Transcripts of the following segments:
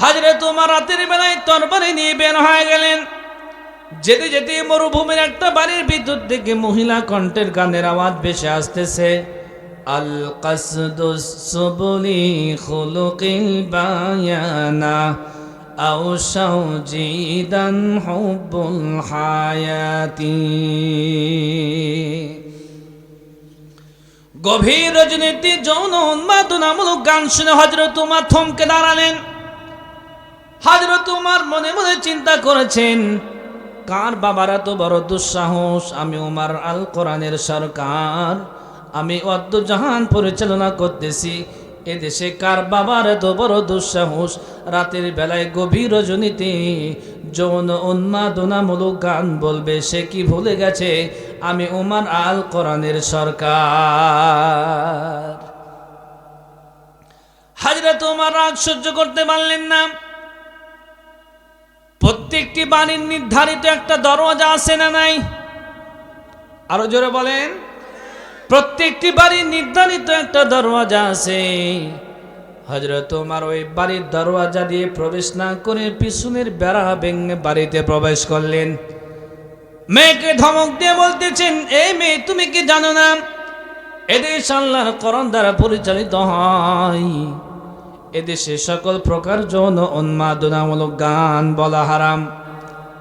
হাজরে তোমার রাতের বেলায় তরবারি নিয়ে বের হয়ে গেলেন। যেতে যেতে মরুভূমির একটা বাড়ির বিদ্যুৎ থেকে মহিলা কণ্ঠের গানের আওয়াজ বেশি আসতেছে। আল বায়ানা হায়াতি। গভীর রজনীতি, যৌন উন্মাদনামূলক গান শুনে হজরত তোমার থমকে দাঁড়ালেন। হজরত তোমার মনে মনে চিন্তা করেছেন, কার বাবারা তো বড় দুঃসাহস? আমি উমার আল কোরআনের সরকার, আমি অদ্দ জাহান পরিচালনা করতেছি, এদেশে কার বাবার এত বড় দুঃসাহস? রাতের বেলায় গভীর রজনীতে যৌন উন্মাদনামূলক গান বলবে, সে কি ভুলে গেছে? আমি উমার আল কোরআনের সরকার। হাজরা তোমার রাগ সহ্য করতে পারলেন না। প্রত্যেকটি বাড়ির নির্ধারিত একটা দরওয়াজা আছে না নাই? আরও জোরে বলেন। প্রত্যেকটি বাড়ির নির্ধারিত একটা দরওয়াজা আছে। হজরত তোমার ওই বাড়ির দরওয়াজা দিয়ে প্রবেশ না করে পিছনের বেড়া ভেঙে বাড়িতে প্রবেশ করলেন। মেয়েকে ধমক দিয়ে বলতেছেন, এই মেয়ে, তুমি কি জানো না? এদেশ আল্লাহর করণ দ্বারা পরিচালিত হয়। এদেশে সকল প্রকার যৌন উন্মাদনামূলক গান বলা হারাম।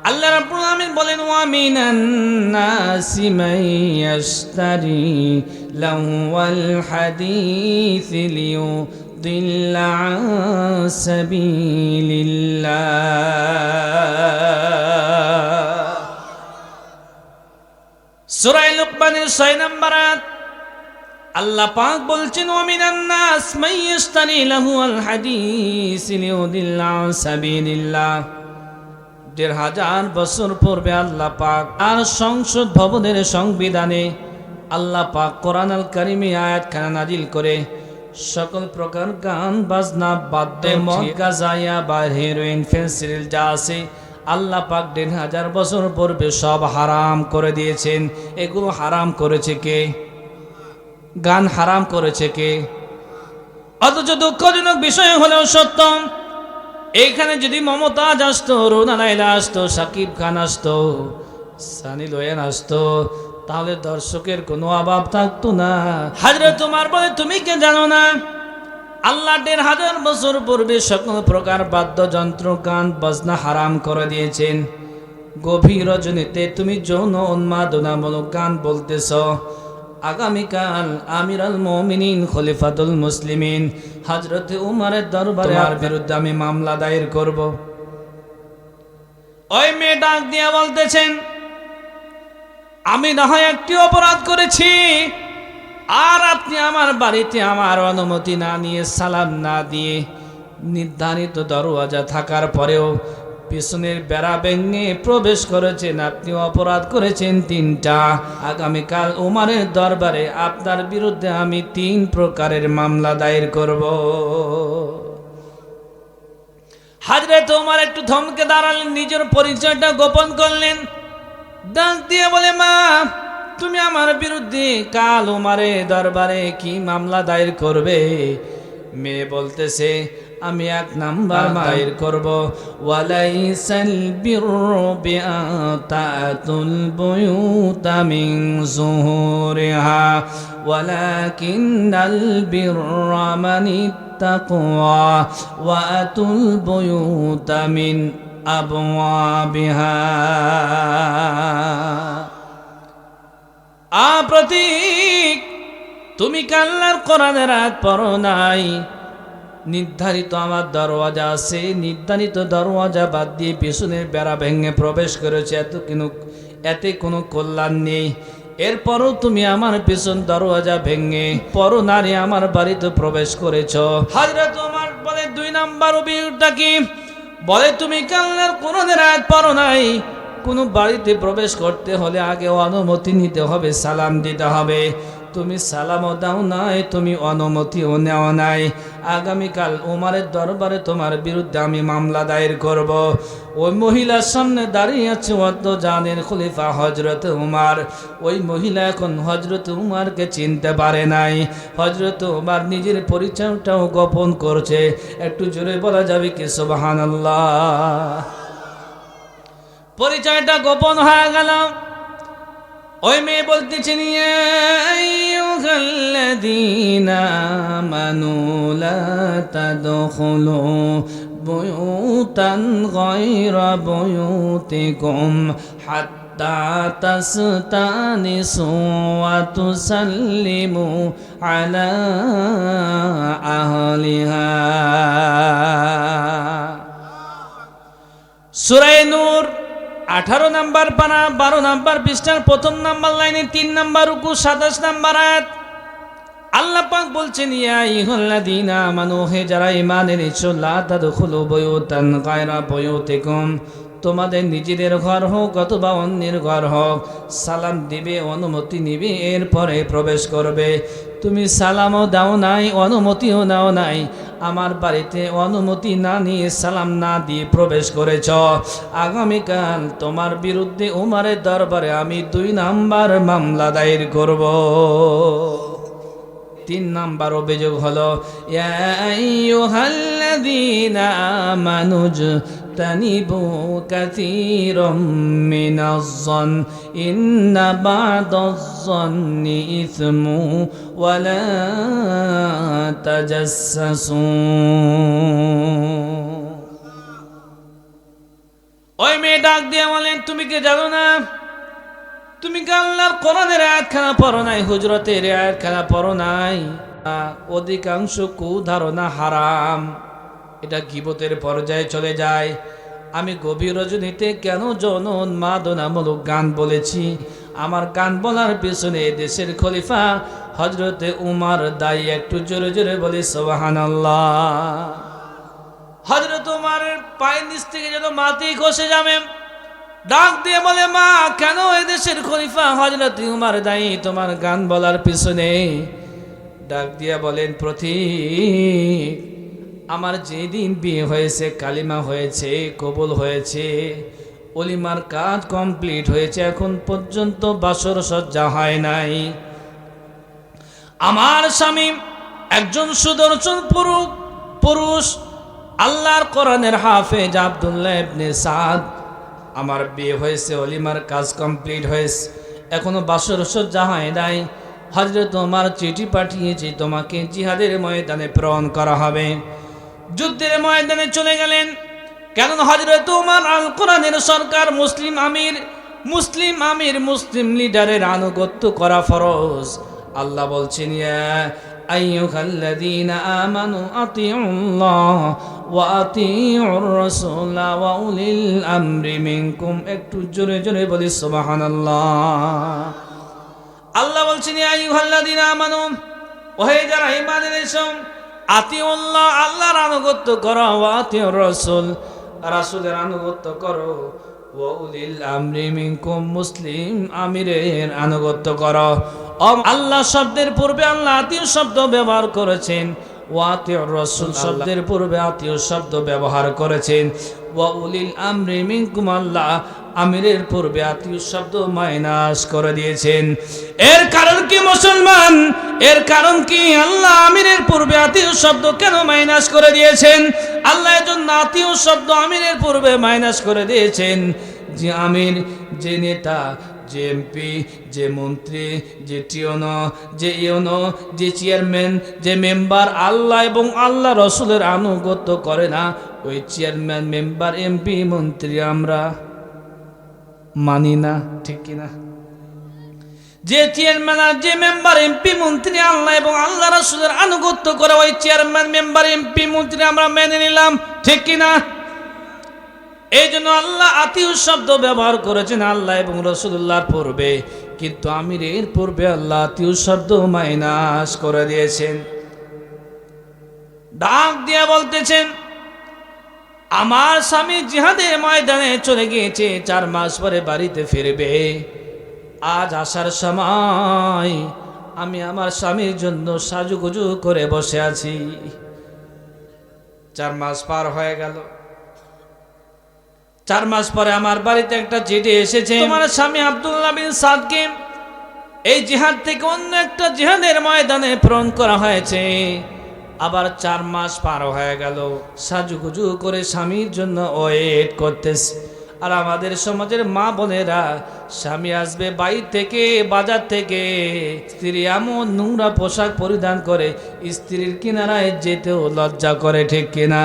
আল্লাহ রাব্বুল আলামিন বলেন, ওয়া মিনান নাসি মান ইয়াশতারি লাহওয়াল হাদিস লিয়ুদিল্লা আন সাবিলিল্লাহ। সূরা লুকমানের 6 নম্বর আয়াত আল্লাহ পাক বলছেন ওমিনান নাস মাইয়াস্তানি লাহু আল হাদিস লিউদিল্লা সাবিলিল্লাহ। দেড় হাজার বছর পূর্বে আল্লাহ পাক আর সংসদ ভবনের সংবিধানে আল্লাহ পাক কোরআন আল কারিমে আয়াতখানা নাজিল করে সকল প্রকার গান বাজনা বাদ্যে মদ গাজাইয়া বা হেরোইন ফেন্সিল যা আছে আল্লাহ পাক দেড় হাজার বছর পূর্বে সব হারাম করে দিয়েছেন। এগুলো হারাম করেছে কে? গান হারাম করেছে কে? অথচ দুঃখজনক বিষয় হলেও সত্য। এইখানে যদি মমতাজ আসতো, রোনা নাইলা আসতো, সাকিব খান আসতো, সানি লোয়েন আসতো, তাহলে দর্শকের কোনো অভাব থাকতো না। হাজরে তোমার বলে তুমি কে জানো না? আল্লাহ দেড় হাজার বছর পূর্বে সকল প্রকার বাদ্যযন্ত্র, গান, বাজনা হারাম করে দিয়েছেন। গভীর রজনীতে তুমি যৌন উন্মাদনামূলক গান বলতেছ। আগামীকাল আমির আল মমিনিন খলিফাতুল মুসলিমিন। হজরত উমারের দরবারে আর বিরুদ্ধে আমি মামলা দায়ের করব। ওই মেয়ে ডাক দিয়ে বলতেছেন আমি না হয় একটি অপরাধ করেছি আর আপনি আমার বাড়িতে আমার অনুমতি না নিয়ে সালাম না দিয়ে নির্ধারিত দরওয়াজা থাকার পরেও পিছনের বেড়া ভেঙে প্রবেশ করেছেন আপনি অপরাধ করেছেন তিনটা। আগামীকাল উমারের দরবারে আপনার বিরুদ্ধে আমি তিন প্রকারের মামলা দায়ের করব। হাজরে তোমার একটু ধমকে দাঁড়ালেন, নিজের পরিচয়টা গোপন করলেন। ডাক দিয়ে বলে, মা, তুমি আমার বিরুদ্ধে কাল উমারে দরবারে কি মামলা দায়ের করবে? মেয়ে বলতেছে আমি এক নাম্বার দায়ের করব। ওয়ালাইসাল বিররু বিআতাতুল বুয়ুতা মিন যুহুরিহা ওয়ালাকিন্নাল বিররা মানিত্তাকওয়া ওয়া আতুল বুয়ুতা মিন আবওয়াবিহা। আ প্রতীক তুমি কাল্লার কোরআনের আয়াত পড়ো নাই? নির্ধারিত আমার দরওয়াজা আছে, নির্ধারিত দরওয়াজা বাদ দিয়ে পিছনের বেড়া ভেঙে প্রবেশ করেছে, এত কোনো, এতে কোনো কল্যাণ নেই। এরপরও তুমি আমার পিছন দরওয়াজা ভেঙে পর নারী আমার বাড়িতে প্রবেশ করেছ। হাজরা তোমার বলে, দুই নাম্বার অভিযোগটা কি? বলে, তুমি কাল্লার কোরআনের আয়াত পড়ো নাই। কোনো বাড়িতে প্রবেশ করতে হলে আগে অনুমতি নিতে হবে, সালাম দিতে হবে। তুমি সালামও দাও নাই, তুমি অনুমতিও নেওয়া নাই। আগামীকাল উমারের দরবারে তোমার বিরুদ্ধে আমি মামলা দায়ের করব। ওই মহিলার সামনে দাঁড়িয়ে আছে অদ্দ জানের খলিফা হজরত উমার। ওই মহিলা এখন হজরত উমারকে চিনতে পারে নাই। হজরত উমার নিজের পরিচয়টাও গোপন করছে। একটু জোরে বলা যাবে কি? সুবাহান পরিচয়টা গোপন হয়ে গেলাম ওই মেয়ে বলতেছেন আইয়ুহাল্লাযীনা আমানু লা তাদখুলু বুয়ুতান গায়রা বুয়ুতিকুম হাত্তা তাসতানিসু ওয়া তুসাল্লিমু আলা আহলিহা আঠারো নাম্বার পানা, বারো নাম্বার পৃষ্ঠার প্রথম নাম্বার লাইনে তিন নাম্বার উকু সাতাশ নাম্বার আয়াত। আল্লাহ পাক বলছেন, ইয়া ইহুল্লাযীনা আমানু যারা ঈমান এনেছো, লা তাদখুলু বুয়ুতান গায়রা বুয়ুতিকুম। তোমাদের নিজেদের ঘর হোক অথবা অন্যের ঘর হোক, সালাম দিবে, অনুমতি নিবে, এরপরে প্রবেশ করবে। তুমি সালামও দাও নাই, অনুমতিও নাও নাই। আমার বাড়িতে অনুমতি না নিয়ে সালাম না দিয়ে প্রবেশ করেছ। আগামীকাল তোমার বিরুদ্ধে উমারের দরবারে আমি দুই নাম্বার মামলা দায়ের করব। তিন নাম্বার অভিযোগ হলো আমানুজ তানিবু কাসীরাম মিনাজ-জন ইন্না বা'দাজ-জন্নি ইসমু ওয়া লা তাজাসসু ওই মেয়ে ডাক দিয়ে বলেন, তুমি কি জানো না তুমি আল্লাহর কোরআনের আয়াতখানা পড়ো নাই? হুজরতের আয়াতখানা পড়ো নাই? অধিকাংশ কু ধারণা হারাম। এটা গিবতের পর্যায়ে চলে যায়। আমি গভীর রজনীতে কেন যৌন উন্মাদনামূলক গান বলেছি? আমার গান বলার পেছনে দেশের খলিফা হজরতে উমার দায়ী একটু জোরে জোরে বলি সোহানাল্লাহ হজরত উমারের পায়ের নিচ থেকে যেন মাটি খসে যাবে। ডাক দিয়ে বলে, মা, কেন এদেশের দেশের খলিফা হজরত উমার দায়ী? তোমার গান বলার পিছনে ডাক দিয়া বলেন, প্রতীক, আমার যেদিন বিয়ে হয়েছে, কালিমা হয়েছে, কবুল হয়েছে, অলিমার কাজ কমপ্লিট হয়েছে, এখন পর্যন্ত বাসর সজ্জা হয় নাই। আমার স্বামী একজন সুদর্শন পুরুষ পুরুষ, আল্লাহর কোরআনের হাফেজ আব্দুল্লাহ ইবনে সাদ আমার বিয়ে হয়েছে, অলিমার কাজ কমপ্লিট হয়েছে। এখনও বাসর সজ্জা হয় নাই। হজরত তোমার চিঠি পাঠিয়েছি, তোমাকে জিহাদের ময়দানে প্রেরণ করা হবে। যুদ্ধের ময়দানে চলে গেলেন। কেন হজরত উমার আল কোরআনের সরকার মুসলিম আমির মুসলিম আমির মুসলিম লিডারের আনুগত্য করা ফরজ। আল্লাহ বলছেন, ইয়া আইয়ুহাল্লাযীনা আমানু আতিউল্লাহ ওয়া আতিউর রাসূলা ওয়া উলিল আমরি মিনকুম একটু জোরে জোরে বলি, সুবহানাল্লাহ। আল্লাহ বলছেন, ইয়া আইয়ুহাল্লাযীনা আমানু, ওহে যারা ঈমান এনেছো আতিউল্লাহ আল্লাহর আনুগত্য করো আতিউর রাসূল, রাসূলের আনুগত্য করো, ওয়া উলিল আমরি মিনকুম, মুসলিম আমিরের আনুগত্য করো। আল্লাহ শব্দের পূর্বে আল্লাহ আতিউ শব্দ ব্যবহার করেছেন। ও ওয়াতিউর রসুল শব্দের পূর্বে আতিউ শব্দ ব্যবহার করেছেন। ওয়া উলিল আমরি মিনকুম আল্লাহ আমিরের পূর্বে আত্মীয় শব্দ মাইনাস করে দিয়েছেন। এর কারণ কি মুসলমান? এর কারণ কি আল্লাহ আমিরের পূর্বে আত্মীয় শব্দ কেন মাইনাস করে দিয়েছেন? আল্লাহ জন্য আত্মীয় শব্দ আমিরের পূর্বে মাইনাস করে দিয়েছেন। যে আমির যে নেতা যে এমপি, যে মন্ত্রী, যে টিওনো, যে ইউনো যে চেয়ারম্যান, যে মেম্বার, আল্লাহ এবং আল্লাহ রসুলের আনুগত্য করে না। ওই চেয়ারম্যান, মেম্বার, এমপি, মন্ত্রী আমরা মানি না, ঠিক কিনা? যে চেয়ারম্যান আর যে মেম্বার, এমপি, মন্ত্রী, আল্লাহ এবং আল্লাহ রসুলের আনুগত্য করে ওই চেয়ারম্যান, মেম্বার, এমপি, মন্ত্রী আমরা মেনে নিলাম, ঠিক কিনা? এই জন্য আল্লাহ আতিউ শব্দ ব্যবহার করেছেন আল্লাহ এবং রসুল্লাহর পূর্বে। কিন্তু আমির এর পূর্বে আল্লাহ আতিউ শব্দ মাইনাস করে দিয়েছেন। ডাক দিয়া বলতেছেন, আমার স্বামী জিহাদের ময়দানে চলে গিয়েছে, চার মাস পরে বাড়িতে ফিরবে। আজ আসার সময় আমি আমার স্বামীর জন্য সাজুগুজু করে বসে আছি। চার মাস পার হয়ে গেল। চার মাস পরে আমার বাড়িতে একটা চিঠি এসেছে। তোমার স্বামী আব্দুল্লাহ বিন সাদকে এই জিহাদ থেকে অন্য একটা জিহাদের ময়দানে প্রেরণ করা হয়েছে। আবার চার মাস পার হয়ে গেল। সাজুগুজু করে স্বামীর জন্য ওয়েট করতেছে। আর আমাদের সমাজের মা বোনেরা, স্বামী আসবে বাইর থেকে, বাজার থেকে, স্ত্রী এমন নোংরা পোশাক পরিধান করে স্ত্রীর কিনারায় যেতেও লজ্জা করে, ঠিক কিনা?